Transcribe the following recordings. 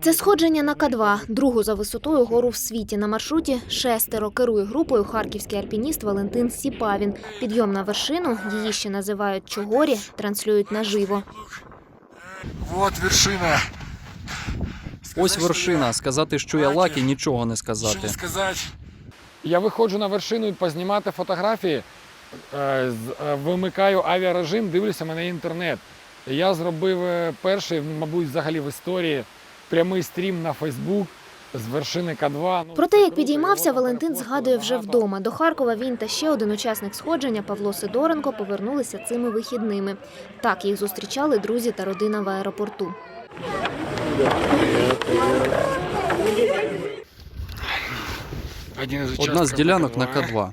Це сходження на К2, другу за висотою гору в світі. На маршруті шестеро керує групою харківський альпініст Валентин Сіпавін. Підйом на вершину, її ще називають Чогорі, транслюють наживо. Вот вершина. Ось вершина. Сказати, що я лакі, нічого не сказати. Я виходжу на вершину познімати фотографії, е, е, вимикаю авіарежим, дивлюся мене інтернет. Я зробив е, перший, мабуть, взагалі в історії прямий стрім на Фейсбук з вершини К2. Ну, Про те, як підіймався, Валентин згадує вже вдома. До Харкова він та ще один учасник сходження Павло Сидоренко повернулися цими вихідними. Так їх зустрічали друзі та родина в аеропорту. Одна з ділянок на К2.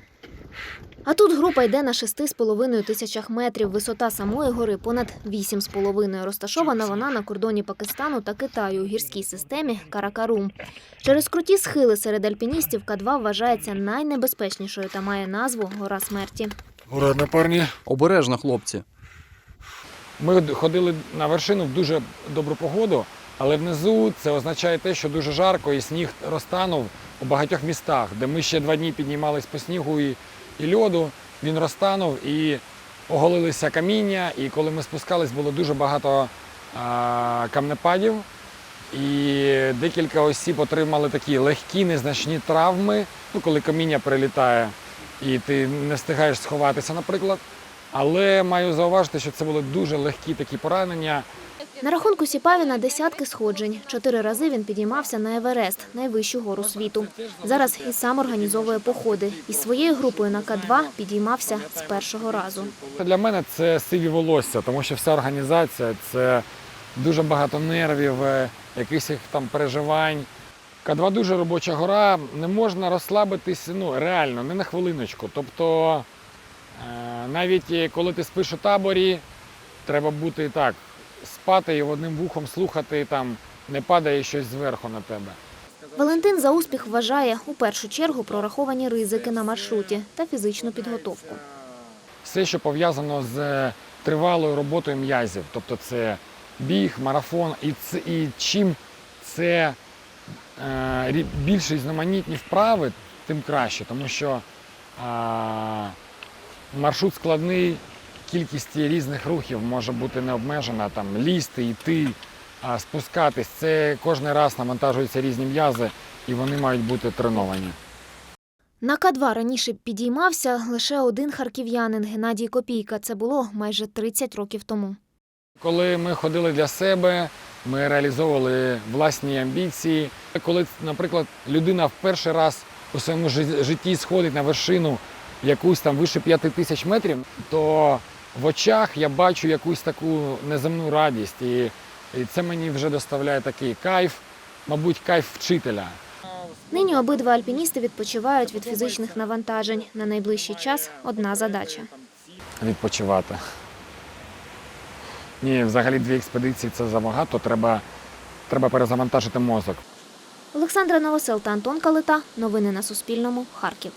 К2. А тут група йде на 6,5 тисячах метрів. Висота самої гори понад 8,5. Розташована вона на кордоні Пакистану та Китаю у гірській системі Каракарум. Через круті схили серед альпіністів К2 вважається найнебезпечнішою та має назву Гора смерті. Аккуратно, парни. Обережно, хлопці. Ми ходили на вершину в дуже добру погоду, але внизу це означає те, що дуже жарко і сніг розтанув у багатьох містах, де ми ще два дні піднімались по снігу і, і льоду. Він розтанув і оголилися каміння. І коли ми спускались, було дуже багато а, камнепадів. І декілька осіб отримали такі легкі, незначні травми, ну, коли каміння прилітає і ти не встигаєш сховатися, наприклад. Але маю зауважити, що це були дуже легкі такі поранення. На рахунку Сіпавіна десятки сходжень. Чотири рази він підіймався на Еверест, найвищу гору світу. Зараз і сам організовує походи. Із своєю групою на К2 підіймався з першого разу. Для мене це сиві волосся, тому що вся організація це дуже багато нервів, е, якихось там переживань. К2 дуже робоча гора, не можна розслабитись ну, реально, не на хвилиночку. Тобто е, навіть е, коли ти спиш у таборі, треба бути так, спати і одним вухом слухати, там не падає щось зверху на тебе. Валентин за успіх вважає у першу чергу прораховані ризики на маршруті та фізичну підготовку. все, що пов'язано з е, тривалою роботою м'язів. Тобто це біг, марафон, і, це, і чим це е, рі- більш різноманітні вправи, тим краще, тому що е, маршрут складний, кількість різних рухів може бути не обмежена, там лізти, йти, спускатись. Це кожен раз навантажуються різні м'язи, і вони мають бути треновані. На К2 раніше підіймався лише один харків'янин Геннадій Копійка. Це було майже 30 років тому. Коли ми ходили для себе, ми реалізовували власні амбіції. Коли, наприклад, людина в перший раз у своєму жи- житті сходить на вершину якусь там вище п'яти тисяч метрів, то в очах я бачу якусь таку неземну радість. І, і це мені вже доставляє такий кайф, мабуть, кайф вчителя. Нині обидва альпіністи відпочивають від фізичних навантажень. На найближчий час одна задача. Відпочивати. Ні, взагалі дві експедиції це забагато, треба, треба перезавантажити мозок. Олександра Новосел та Антон Калита. Новини на Суспільному. Харків.